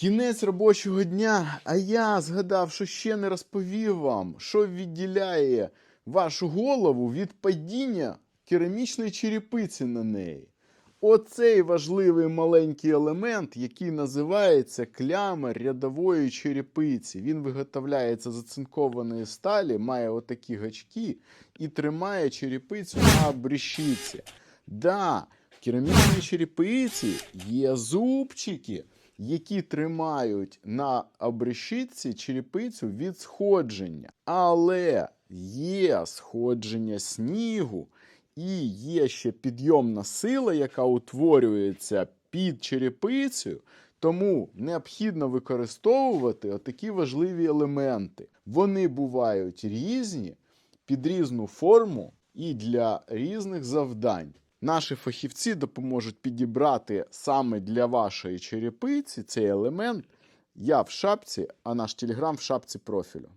Кінець робочого дня, а я згадав, що ще не розповів вам, що відділяє вашу голову від падіння керамічної черепиці на неї. Оцей важливий маленький елемент, який називається клямер рядової черепиці. Він виготовляється з оцинкованої сталі, має отакі гачки і тримає черепицю на обріщиці. Да, в керамічній черепиці є зубчики, які тримають на обрешітці черепицю від сходження. Але є сходження снігу і є ще підйомна сила, яка утворюється під черепицею. Тому необхідно використовувати отакі важливі елементи. Вони бувають різні, під різну форму і для різних завдань. Наші фахівці допоможуть підібрати саме для вашої черепиці цей елемент. Я в шапці, а наш телеграм в шапці профілю.